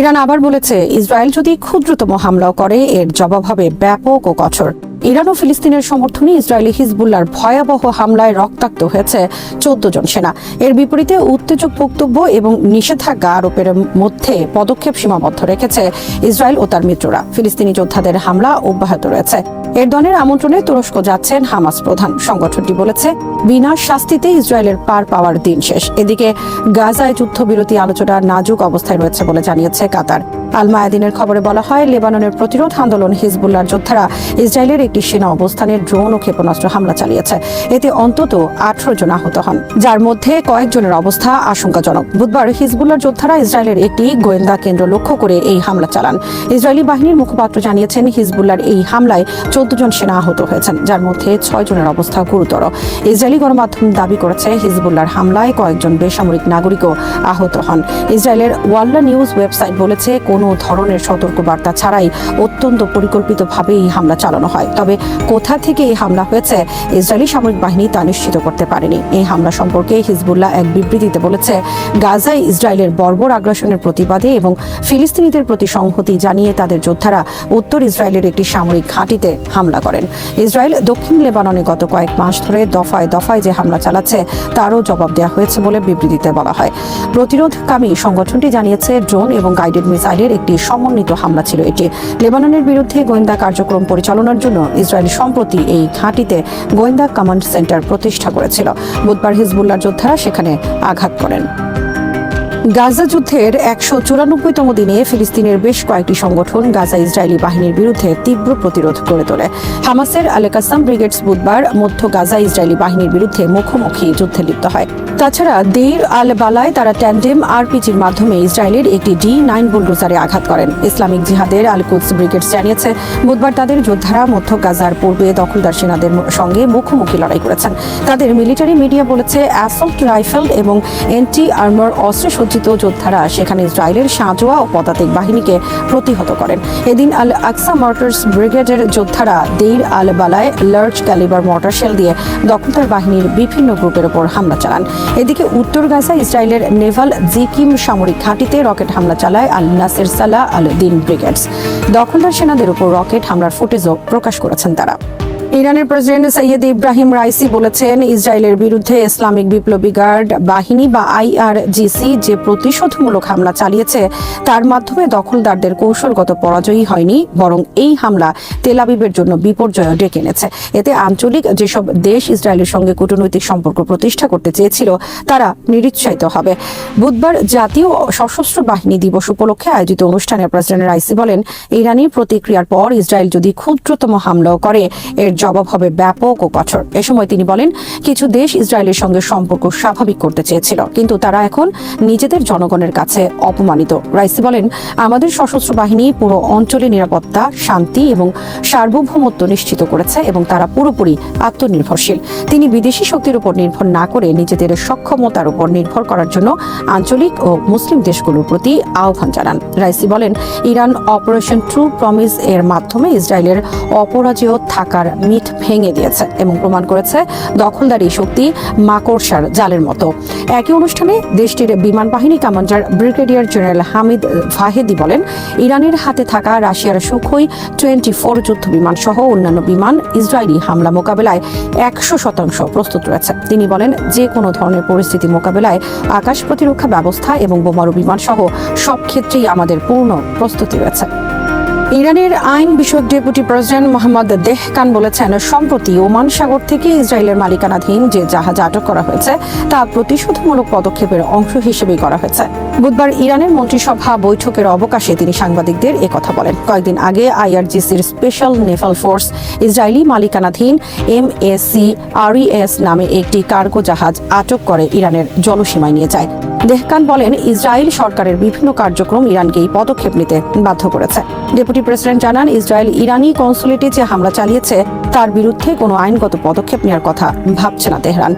Iran আবার বলেছে Israel যদি ক্ষুদ্রতম হামলাও করে এর জবাব হবে ব্যাপক ও কঠোর। ইরান ও ফিলিস্তিনের সমর্থনে ইসরায়েলি হিজবুল্লার ভয়াবহ হামলায় রক্তাক্ত হয়েছে চোদ্দ জন সেনা। এর বিপরীতে উত্তেজক বক্তব্য এবং নিষেধাজ্ঞা আরোপের মধ্যে পদক্ষেপ সীমাবদ্ধ রেখেছে ইসরায়েল ও তার মিত্ররা। ফিলিস্তিনি যোদ্ধাদের হামলা অব্যাহত রয়েছে। এর এরদনের আমন্ত্রণে তুরস্ক যাচ্ছেন হামাস প্রধান। সংগঠনটি বলেছে, বিনা শাস্তিতে ইসরায়েলের পার পাওয়ার দিন শেষ। এদিকে গাজায় যুদ্ধবিরতি আলোচনা নাজুক অবস্থায় রয়েছে বলে জানিয়েছে কাতার। আল মায়াদিনের খবরে বলা হয়, লেবাননের প্রতিরোধ আন্দোলন হিজবুল্লার যোদ্ধারা ইসরায়েলের একটি সেনা অবস্থানের ড্রোন ও ক্ষেপণাস্ত্র হামলা চালিয়েছে। এতে অন্তত আঠারো জন আহত হন। যার মধ্যে কয়েকজনের অবস্থা আশঙ্কাজনক। বুধবার হিজবুল্লার যোদ্ধারা ইসরায়েলের একটি গোয়েন্দা কেন্দ্র লক্ষ্য করে এই হামলা চালান। ইসরায়েলি বাহিনীর মুখপাত্র জানিয়েছেন হিজবুল্লার এই হামলায় চোদ্দ জন সেনা আহত হয়েছেন, যার মধ্যে ছয় জনের অবস্থা গুরুতর। ইসরায়েলি গণমাধ্যম দাবি করেছে হিজবুল্লার হামলায় কয়েকজন বেসামরিক নাগরিকও আহত হন। ইসরায়েলের ওয়াল্লা নিউজ ওয়েবসাইট বলেছে, কোনো ধরনের সতর্কবার্তা ছাড়াই অত্যন্ত পরিকল্পিতভাবে এই হামলা চালানো হয়। তবে কোথা থেকে এই হামলা হয়েছে, ইসরায়েলি সামরিক বাহিনী তা নিশ্চিত করতে পারেনি। এই হামলা সম্পর্কে হিজবুল্লাহ এক বিবৃতিতে বলেছে, গাজায় ইসরায়েলের বর্বর আগ্রাসনের প্রতিবাদে এবং ফিলিস্তিনিদের প্রতি সংহতি জানিয়ে তাদের যোদ্ধারা উত্তর ইসরায়েলের একটি সামরিক ঘাঁটিতে হামলা করেন। ইসরায়েল দক্ষিণ লেবাননে গত কয়েক মাস ধরে দফায় দফায় যে হামলা চালাচ্ছে, তারও জবাব দেওয়া হয়েছে বলে বিবৃতিতে বলা হয়। প্রতিরোধকামী সংগঠনটি জানিয়েছে, ড্রোন এবং গাইডেড মিসাইলের একটি সমন্বিত হামলা ছিল এটি। লেবাননের বিরুদ্ধে গোয়েন্দা কার্যক্রম পরিচালনার জন্য ইসরায়েল সম্প্রতি এই ঘাঁটিতে গোয়েন্দা কমান্ড সেন্টার প্রতিষ্ঠা করেছিল। বুধবার হিজবুল্লার যোদ্ধারা সেখানে আঘাত করেন। গাজা যুদ্ধের একশো চুরানব্বইতম দিনে ফিলিস্তিনের বেশ কয়েকটি সংগঠন গাজা ইসরায়েলি বাহিনীর বিরুদ্ধে তীব্র প্রতিরোধ গড়ে তোলে। হামাসের আলেকাসাম ব্রিগেডস বুধবার মধ্য গাজা ইসরায়েলি বাহিনীর বিরুদ্ধে মুখোমুখি যুদ্ধে লিপ্ত হয়। তাছাড়া দেইর আল বালায় তারা ট্যান্ডেম আরপিজির মাধ্যমে ইসরায়েলের একটি ডি নাইন বুলডোজারে আঘাত করেন। ইসলামিক জিহাদের আল কুদস ব্রিগেডস জানিয়েছে, বুধবার তাদের যোদ্ধারা মধ্য গাজার পূর্বে দখলদার সেনাদের সঙ্গে মুখোমুখি লড়াই করেছেন। তাদের মিলিটারি মিডিয়া বলেছে, অ্যাসল্ট রাইফেল এবং এন্টি আর্মার অস্ত্রে সজ্জিত যোদ্ধারা সেখানে ইসরায়েলের সাঁজোয়া ও পদাতিক বাহিনীকে প্রতিহত করেন। এদিন আল আকসা মর্টার্স ব্রিগেডের যোদ্ধারা দেইর আল বালায় লার্জ ক্যালিবার মর্টার শেল দিয়ে দখলদার বাহিনীর বিভিন্ন গ্রুপের ওপর হামলা চালান। এদিকে উত্তর গাজা ইসরায়েলের নেভাল জিকিম সামরিক ঘাঁটিতে রকেট হামলা চালায় আল নাসের সালাহ আল দিন ব্রিগেডস। দখলদার সেনাদের উপর রকেট হামলার ফুটেজও প্রকাশ করেছেন তারা। ইরানের প্রেসিডেন্ট সৈয়দ ইব্রাহিম রাইসি বলেছেন, ইসরায়েলের বিরুদ্ধে ইসলামিক বিপ্লবী গার্ড বাহিনী বা আইআরজিসি যে প্রতিশোধমূলক হামলা চালিয়েছে, তার মাধ্যমে দখলদারদের কৌশলগত পরাজয়ই হয়নি, বরং এই হামলা তেলাবিবের জন্য বিপর্যয় ডেকে এনেছে। এতে আঞ্চলিক যেসব দেশ ইসরায়েলের সঙ্গে কূটনৈতিক সম্পর্ক প্রতিষ্ঠা করতে চেয়েছিল, তারা নিরুৎসাহিত হবে। বুধবার জাতীয় সশস্ত্র বাহিনী দিবস উপলক্ষে আয়োজিত অনুষ্ঠানে প্রেসিডেন্ট রাইসি বলেন, ইরানি প্রতিক্রিয়ার পর ইসরায়েল যদি ক্ষুদ্রতম হামলাও করে, এর জবাব হবে ব্যাপক ও কঠোর। এ সময় তিনি বলেন, কিছু দেশ ইসরায়েলের সঙ্গে সম্পর্ক স্বাভাবিক করতে চেয়েছিল, কিন্তু তারা এখন নিজেদের জনগণের কাছে অপমানিত। রাইসি বলেন, আমাদের সশস্ত্র বাহিনী পুরো অঞ্চলে নিরাপত্তা, শান্তি এবং সার্বভৌমত্ব নিশ্চিত করেছে এবং তারা পুরোপুরি আত্মনির্ভরশীল। তিনি বিদেশি শক্তির উপর নির্ভর না করে নিজেদের সক্ষমতার উপর নির্ভর করার জন্য আঞ্চলিক ও মুসলিম দেশগুলোর প্রতি আহ্বান জানান। রাইসি বলেন, ইরান অপারেশন ট্রু প্রমিস এর মাধ্যমে ইসরায়েলের অপরাজেয় থাকার মিথ ভেঙে দিয়েছে এবং প্রমাণ করেছে দখলদারি শক্তি মাকড়সার জালের মতো। একই অনুষ্ঠানে দেশটির বিমান বাহিনী commander brigadier general Hamid Fahedi বলেন, ইরানের হাতে থাকা রাশিয়ার সুখই টোয়েন্টি ফোর যুদ্ধ বিমান সহ অন্যান্য বিমান ইসরায়েলি হামলা মোকাবেলায় একশো শতাংশ প্রস্তুত রয়েছে। তিনি বলেন, যে কোনো ধরনের পরিস্থিতি মোকাবেলায় আকাশ প্রতিরক্ষা ব্যবস্থা এবং বোমারু বিমান সহ সব ক্ষেত্রেই আমাদের পূর্ণ প্রস্তুতি রয়েছে। ইরানের আইন বিষয়ক ডেপুটি প্রেসিডেন্ট মোহাম্মদ দেহকান বলেছেন, সম্প্রতি ওমান সাগর থেকে ইসরায়েলের মালিকানাধীন যে জাহাজ আটক করা হয়েছে, তা প্রতিশোধমূলক পদক্ষেপের অংশ হিসেবেই করা হয়েছে। বুধবার ইরানের মন্ত্রিসভা বৈঠকের অবকাশে তিনি সাংবাদিকদের কথা বলেন। কয়েকদিন আগে আইআরজিসির স্পেশাল নেভাল ফোর্স ইসরায়েলি মালিকানাধীন এম এস আরইএস নামে একটি কার্গো জাহাজ আটক করে ইরানের জলসীমায় নিয়ে যায়। দেহকান বলেন, ইসরায়েল সরকারের বিভিন্ন কার্যক্রম ইরানকে এই পদক্ষেপ নিতে বাধ্য করেছে। ডেপুটি প্রেসিডেন্ট জানান, ইসরায়েল ইরানি কনসুলেটে যে হামলা চালিয়েছে, তার বিরুদ্ধে কোনো আইনগত পদক্ষেপ নেওয়ার কথা ভাবছে না তেহরান।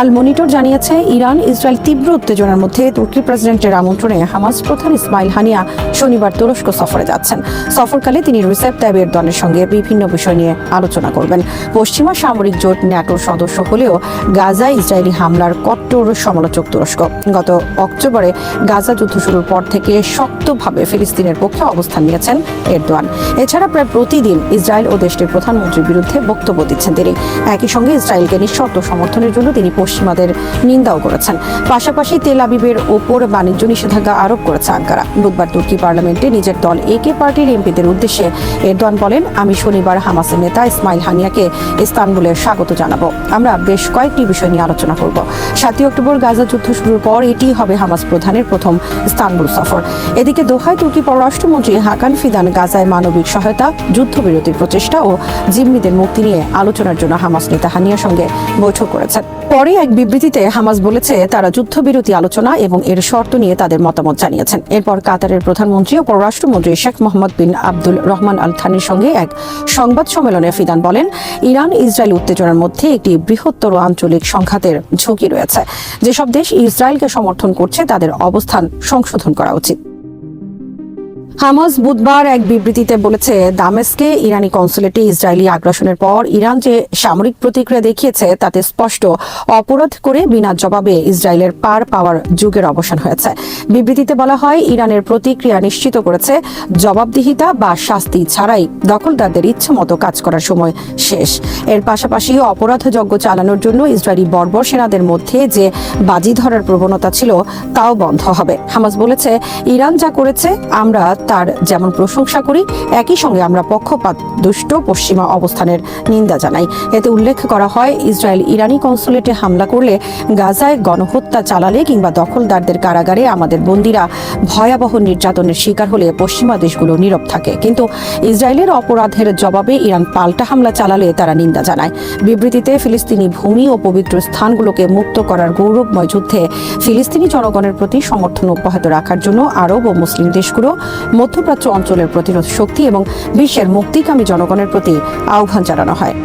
আল মনিটর জানিয়েছে, ইরান, ইসরায়েল তীব্র উত্তেজনার মধ্যে তুর্কি প্রেসিডেন্টের আমন্ত্রণে হামাস প্রধান ইসমাইল হানিয়া শনিবার তুরস্ক সফরে যাচ্ছেন। সফরকালে তিনি রিসেপ তাইব এরদোয়ানের সঙ্গে বিভিন্ন বিষয় নিয়ে আলোচনা করবেন। পশ্চিমা সামরিক জোট ন্যাটোর সদস্য হলেও গাজা ইসরায়েলি হামলার কট্টর সমালোচক তুরস্ক। গত অক্টোবরে গাজা যুদ্ধ শুরুর পর থেকে শক্তভাবে ফিলিস্তিনের পক্ষে অবস্থান নিয়েছেন এরদোয়ান। এছাড়া প্রায় প্রতিদিন ইসরায়েল ও দেশটির প্রধানমন্ত্রীর বিরুদ্ধে বক্তব্য দিচ্ছেন তিনি। একই সঙ্গে ইসরায়েলকে নিঃশর্ত সমর্থনের জন্য তিনি পশ্চিমাদের নিন্দাও করেছেন। পাশাপাশি তেল আবিবের ওপর বাণিজ্য নিষেধাজ্ঞা আরোপ করেছে আঙ্কারা। বুধবার তুর্কি পার্লামেন্টে নিজের দল একে পার্টির এমপিদের উদ্দেশ্যে এরদোয়ান বলেন, আমি শনিবার হামাসের নেতা ইসমাইল হানিয়াকে ইস্তানবুলে স্বাগত জানাব। আমরা বেশ কয়েকটি বিষয় নিয়ে আলোচনা করব। সাতই অক্টোবর গাজা যুদ্ধ শুরুর পর এটি হবে হামাস প্রধানের প্রথম ইস্তানবুল সফর। এদিকে দোহায় তুর্কি পররাষ্ট্রমন্ত্রী হাকান ফিদান গাজায় মানবিক সহায়তা যুদ্ধবিরতির প্রচেষ্টা ও জিম্মিদের মুক্তি নিয়ে আলোচনার জন্য হামাস নেতা হানিয়ার সঙ্গে বৈঠক করেছেন। পরে এক বিবৃতিতে হামাস বলেছে, তারা যুদ্ধবিরতি আলোচনা এবং এর শর্ত নিয়ে তাদের মতামত জানিয়েছেন। এরপর কাতারের প্রধানমন্ত্রী ও পররাষ্ট্রমন্ত্রী শেখ মোহাম্মদ বিন আব্দুল রহমান আল থানির সঙ্গে এক সংবাদ সম্মেলনে ফিদান বলেন, ইরান ইসরায়েল উত্তেজনার মধ্যে একটি বৃহত্তর আঞ্চলিক সংঘাতের ঝুঁকি রয়েছে। যেসব দেশ ইসরায়েলকে সমর্থন করছে, তাদের অবস্থান সংশোধন করা উচিত। হামাস বুধবার এক বিবৃতিতে বলেছে, দামেস্কে ইরানি কনসুলেটে ইসরায়েলি আগ্রাসনের পর ইরান যে সামরিক প্রতিক্রিয়া দেখিয়েছে, তাতে স্পষ্ট অপরাধ করে বিনা জবাবে ইসরায়েলের পার পাওয়ার যুগের অবসান হয়েছে। বিবৃতিতে বলা হয়, ইরানের প্রতিক্রিয়া নিশ্চিত করেছে, জবাবদিহিতা বা শাস্তি ছাড়াই দখলদারদের ইচ্ছামতো কাজ করার সময় শেষ। এর পাশাপাশি অপরাধযজ্ঞ চালানোর জন্য ইসরায়েলি বর্বর সেনাদের মধ্যে যে বাজি ধরার প্রবণতা ছিল, তাও বন্ধ হবে। হামাস বলেছে, ইরান যা করেছে, আমরা তার যেমন প্রশংসা করি, একই সঙ্গে আমরা পক্ষপাত, দুষ্ট, পশ্চিমা অবস্থানের নিন্দা জানাই। এতে উল্লেখ করা হয় ইসরায়েল ইরানি কনসুলেটে হামলা করলে গাজায় গণহত্যা চালালে কিংবা দখলদারদের কারাগারে আমাদের বন্দীরা ভয়াবহ নির্যাতনের শিকার হলে পশ্চিমা দেশগুলো নীরব থাকে। কিন্তু ইসরায়েলের অপরাধের জবাবে ইরান পাল্টা হামলা চালালে তারা নিন্দা জানায়। বিবৃতিতে ফিলিস্তিনি ভূমি ও পবিত্র স্থানগুলোকে মুক্ত করার গৌরবময় যুদ্ধে ফিলিস্তিনি জনগণের প্রতি সমর্থন অব্যাহত রাখার জন্য আরব ও মুসলিম দেশগুলো মধ্যপ্রাচ্য অঞ্চলের প্রতিরোধ শক্তি এবং বিশ্বের মুক্তিকামী জনগণের প্রতি আহ্বান জানানো হয়।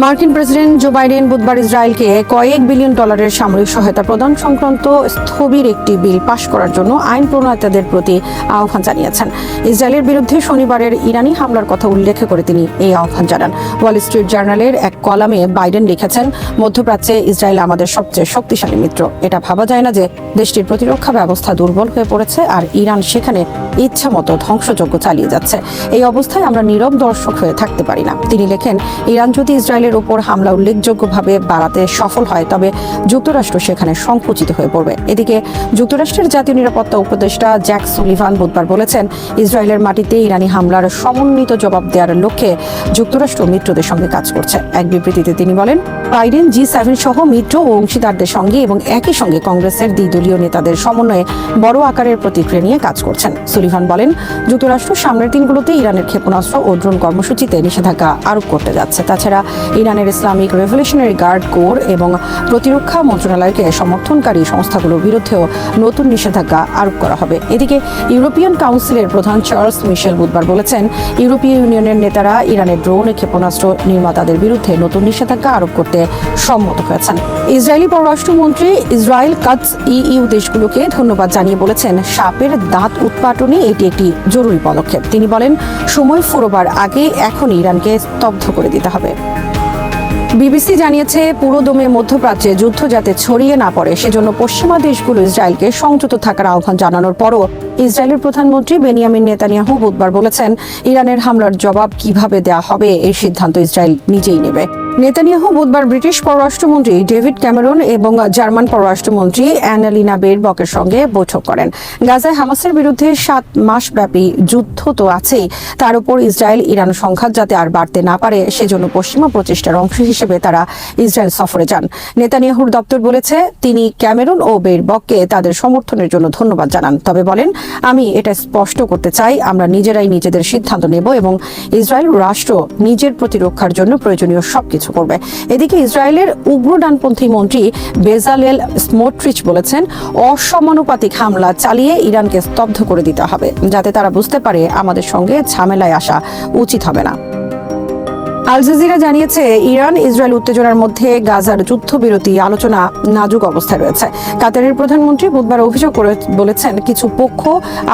মার্কিন প্রেসিডেন্ট জো বাইডেন বুধবার ইসরায়েলকে কয়েক বিলিয়ন ডলারের সামরিক সহায়তা প্রদান সংক্রান্ত স্থবির একটি বিল পাশ করার জন্য আইন প্রণেতাদের প্রতি আহ্বান জানিয়েছেন। ইসরায়েলের বিরুদ্ধে শনিবারের ইরানি হামলার কথা উল্লেখ করে তিনি এই আহ্বান জানান। ওয়াল স্ট্রিট জার্নালের এক কলামে বাইডেন লিখেছেন, মধ্যপ্রাচ্যে ইসরায়েল আমাদের সবচেয়ে শক্তিশালী মিত্র। এটা ভাবা যায় না যে দেশটির প্রতিরক্ষা ব্যবস্থা দুর্বল হয়ে পড়েছে আর ইরান সেখানে ইচ্ছা মতো ধ্বংসযজ্ঞ চালিয়ে যাচ্ছে। এই অবস্থায় আমরা নীরব দর্শক হয়ে থাকতে পারি না। তিনি লেখেন, ইরান যদি ইসরায়েলের উপর হামলা উল্লেখযোগ্যভাবে বাড়াতে সফল হয়, তবে যুক্তরাষ্ট্র সেখানে সংকুচিত হয়ে পড়বে। এদিকে যুক্তরাষ্ট্রের জাতীয় নিরাপত্তা উপদেষ্টা জ্যাক সুলিভান বুধবার বলেছেন, ইসরায়েলের মাটিতে ইরানি হামলার সমন্বিত জবাব দেওয়ার লক্ষ্যে যুক্তরাষ্ট্র মিত্রদের সঙ্গে কাজ করছে। এক বিবৃতিতে তিনি বলেন, বাইডেন জি সেভেন সহ মিত্র ও অংশীদারদের সঙ্গে এবং একই সঙ্গে কংগ্রেসের দ্বিদলীয় নেতাদের সমন্বয়ে বড় আকারের প্রতিক্রিয়া নিয়ে কাজ করছেন। সুলিভান বলেন, যুক্তরাষ্ট্র সামনের দিনগুলোতে ইরানের ক্ষেপণাস্ত্র ও ড্রোন কর্মসূচিতে নিষেধাজ্ঞা আরোপ করতে যাচ্ছে। তাছাড়া ইরানের ইসলামিক রেভলিউশনারি গার্ড কোর এবং প্রতিরক্ষা মন্ত্রণালয়কে সমর্থনকারী সংস্থাগুলোর বিরুদ্ধেও নতুন নিষেধাজ্ঞা আরোপ করা হবে। এদিকে ইউরোপিয়ান কাউন্সিলের প্রধান চার্লস মিশেল বুধবার বলেছেন, ইউরোপীয় ইউনিয়নের নেতারা ইরানের ড্রোন ক্ষেপণাস্ত্র নির্মাতাদের বিরুদ্ধে নতুন নিষেধাজ্ঞা আরোপ করতে সম্মত হয়েছেন। ইসরায়েলি পররাষ্ট্রমন্ত্রী ইসরায়েল কাজ ইইউ দেশগুলোকে ধন্যবাদ জানিয়ে বলেছেন, সাপের দাঁত উৎপাটনে এটি একটি জরুরি পদক্ষেপ। তিনি বলেন, সময় ফুরোবার আগে এখন ইরানকে স্তব্ধ করে দিতে হবে। বিবিসি জানিয়েছে, পুরো দমে মধ্যপ্রাচ্যে যুদ্ধ যাতে ছড়িয়ে না পড়ে, সেজন্য পশ্চিমা দেশগুলো ইসরায়েলকে সংযত থাকার আহ্বান জানানোর পরও ইসরায়েলের প্রধানমন্ত্রী বেনিয়ামিন নেতানিয়াহু বুধবার বলেছেন, ইরানের হামলার জবাব কীভাবে দেয়া হবে, এই সিদ্ধান্ত ইসরায়েল নিজেই নেবে। নেতানিয়াহু বুধবার ব্রিটিশ পররাষ্ট্রমন্ত্রী ডেভিড ক্যামেরন এবং জার্মান পররাষ্ট্রমন্ত্রী অ্যানালিনা বেরবকের সঙ্গে বৈঠক করেন। গাজায় হামাসের বিরুদ্ধে সাত মাসব্যাপী যুদ্ধ তো আছেই। তার উপর ইসরায়েল ইরান সংঘাত যাতে আর বাড়তে না পারে, সেজন্য পশ্চিমা প্রচেষ্টার অংশ হিসেবে তারা ইসরায়েল সফরে যান। নেতানিয়াহুর দপ্তর বলেছে, তিনি ক্যামেরন ও বেরবককে তাদের সমর্থনের জন্য ধন্যবাদ জানান। তবে বলেন, আমি এটা স্পষ্ট করতে চাই, আমরা নিজেরাই নিজেদের সিদ্ধান্ত নেব এবং ইসরায়েল রাষ্ট্র নিজের প্রতিরক্ষার জন্য প্রয়োজনীয় সবকিছু করবে। এদিকে ইসরায়েলের উগ্র ডানপন্থী মন্ত্রী বেজালেল স্মোট্রিচ বলেছেন, অসমানুপাতিক হামলা চালিয়ে ইরানকে স্তব্ধ করে দিতে হবে, যাতে তারা বুঝতে পারে আমাদের সঙ্গে ঝামেলায় আসা উচিত হবে না। আল জাজিরা জানিয়েছে, ইরান, ইসরায়েল উত্তেজনার মধ্যে গাজার যুদ্ধবিরতি আলোচনা নাজুক অবস্থায় রয়েছে। কাতারের প্রধানমন্ত্রী বুধবার অভিযোগ করে বলেছেন, কিছু পক্ষ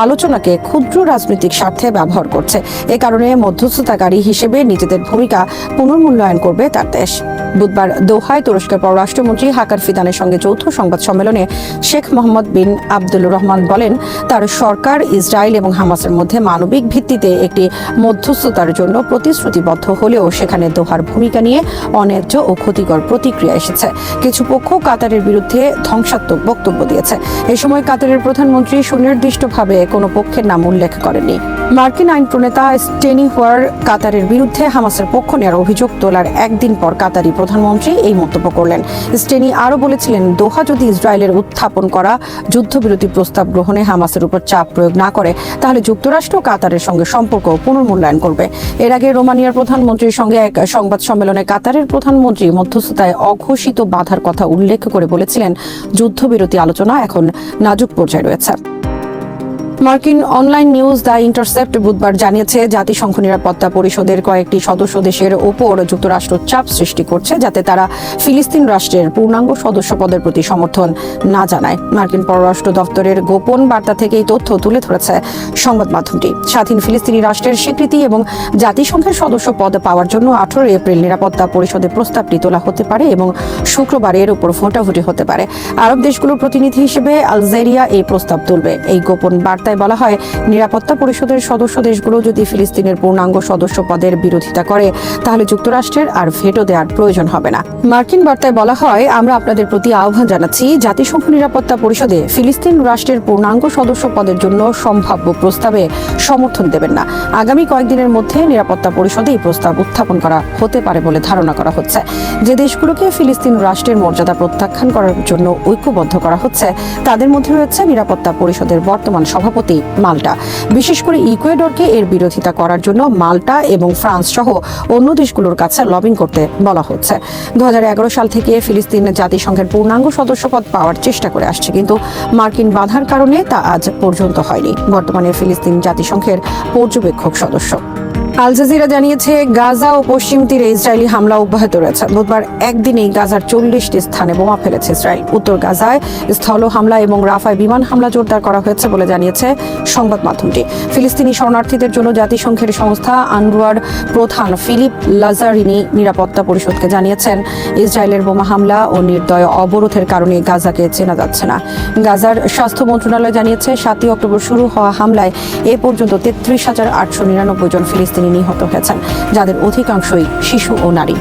আলোচনাকে ক্ষুদ্র রাজনৈতিক স্বার্থে ব্যবহার করছে। এ কারণে মধ্যস্থতাকারী হিসেবে নিজেদের ভূমিকা পুনর্মূল্যায়ন করবে তার দেশ। বুধবার দোহায় তুরস্কের পররাষ্ট্রমন্ত্রী হাকার ফিদানের সঙ্গে যৌথ সংবাদ সম্মেলনে শেখ মোহাম্মদ বিন আব্দুল রহমান বলেন, তার সরকার ইসরায়েল এবং হামাসের মধ্যে মানবিক ভিত্তিতে একটি মধ্যস্থতার জন্য প্রতিশ্রুতিবদ্ধ হলেও সেখানে দোহার ভূমিকা নিয়ে অন্যায্য ও ক্ষতিকর প্রতিক্রিয়া এসেছে। কিছু পক্ষ কাতারের বিরুদ্ধে ধ্বংসাত্মক বক্তব্য দিয়েছে। এ সময় কাতারের প্রধানমন্ত্রী সুনির্দিষ্টভাবে কোনো পক্ষের নাম উল্লেখ করেননি। মার্কিন আইন প্রণেতা স্টেনি হোয়ার কাতারের বিরুদ্ধে হামাসের পক্ষ নেওয়ার অভিযোগ তোলার একদিন পর কাতারি প্রধানমন্ত্রী এই মন্তব্য করলেন। স্টেনি আরও বলেছিলেন, দোহা যদি ইসরায়েলের উত্থাপন করা যুদ্ধবিরতি প্রস্তাব গ্রহণে হামাসের উপর চাপ প্রয়োগ না করে, তাহলে যুক্তরাষ্ট্র কাতারের সঙ্গে সম্পর্ক পুনর্মূল্যায়ন করবে। এর আগে রোমানিয়ার প্রধানমন্ত্রীর সঙ্গে এক সংবাদ সম্মেলনে কাতারের প্রধানমন্ত্রী মধ্যস্থতায় অঘোষিত বাধার কথা উল্লেখ করে বলেছিলেন, যুদ্ধবিরতি আলোচনা এখন নাজুক পর্যায়ে রয়েছে। মার্কিন অনলাইন নিউজ দ্য ইন্টারসেপ্ট বুধবার জানিয়েছে, জাতিসংঘ নিরাপত্তা পরিষদের কয়েকটি সদস্য দেশের ওপর যুক্তরাষ্ট্র চাপ সৃষ্টি করছে যাতে তারা ফিলিস্তিন রাষ্ট্রের পূর্ণাঙ্গ সদস্য পদের প্রতি সমর্থন না জানায়। মার্কিন পররাষ্ট্র দপ্তরের গোপন বার্তা থেকে এই তথ্য তুলে ধরেছে সংবাদ মাধ্যমটি। স্বাধীন ফিলিস্তিনি রাষ্ট্রের স্বীকৃতি এবং জাতিসংঘের সদস্য পদ পাওয়ার জন্য আঠারো এপ্রিল নিরাপত্তা পরিষদে প্রস্তাবটি তোলা হতে পারে এবং শুক্রবার এর উপর ভোটাভুটি হতে পারে। আরব দেশগুলোর প্রতিনিধি হিসেবে আলজেরিয়া এই প্রস্তাব তুলবে। এই গোপন বার্তায় বলা হয়, নিরাপত্তা পরিষদের সদস্য দেশগুলো যদি ফিলিস্তিনের পূর্ণাঙ্গ সদস্য পদের বিরোধিতা করে, তাহলে যুক্তরাষ্ট্রের আর ভেটো দেওয়ার প্রয়োজন হবে না। মার্কিন বার্তায় বলা হয়, আমরা আপনাদের প্রতি আহ্বান জানাচ্ছি, জাতিসংঘ নিরাপত্তা পরিষদে ফিলিস্তিন রাষ্ট্রের পূর্ণাঙ্গ সদস্য পদের জন্য সম্ভাব্য প্রস্তাবে সমর্থন দেবেন না। আগামী কয়েকদিনের মধ্যে নিরাপত্তা পরিষদে এই প্রস্তাব উত্থাপন করা হতে পারে বলে ধারণা করা হচ্ছে। যে দেশগুলোকে ফিলিস্তিন রাষ্ট্রের মর্যাদা প্রত্যাখ্যান করার জন্য ঐক্যবদ্ধ করা হচ্ছে, তাদের মধ্যে রয়েছে নিরাপত্তা পরিষদের বর্তমান সভাপতি মাল্টা। বিশেষ করে ইকুয়েডরকে এর বিরোধিতা করার জন্য মাল্টা এবং ফ্রান্স সহ অন্য দেশগুলোর কাছে লবিং করতে বলা হচ্ছে। দু হাজার এগারো সাল থেকে ফিলিস্তিন জাতিসংঘের পূর্ণাঙ্গ সদস্যপদ পাওয়ার চেষ্টা করে আসছে, কিন্তু মার্কিন বাধার কারণে তা আজ পর্যন্ত হয়নি। বর্তমানে ফিলিস্তিন জাতিসংঘের পর্যবেক্ষক সদস্য। আল জাজিরা জানিয়েছে, গাজা ও পশ্চিম তীরে ইসরায়েলি হামলা অব্যাহত রয়েছে। বুধবার একদিনেই গাজার চল্লিশটি স্থানে বোমা ফেলেছে ইসরায়েল। উত্তর গাজায় স্থল হামলা এবং রাফায় বিমান হামলা জোরদার করা হয়েছে বলে জানিয়েছে সংবাদ মাধ্যমটি। ফিলিস্তিনি শরণার্থীদের জন্য জাতিসংঘের সংস্থা আনরুয়ার প্রধান ফিলিপ লাজারিনি নিরাপত্তা পরিষদকে জানিয়েছেন, ইসরায়েলের বোমা হামলা ও নির্দয় অবরোধের কারণে গাজাকে চেনা যাচ্ছে না। গাজার স্বাস্থ্য মন্ত্রণালয় জানিয়েছে, সাতই অক্টোবর শুরু হওয়া হামলায় এ পর্যন্ত তেত্রিশ হাজার আটশো নিরানব্বই জন ফিলিস্তিনি নিহত হয়েছেন যাদের অধিকাংশই শিশু ও নারী।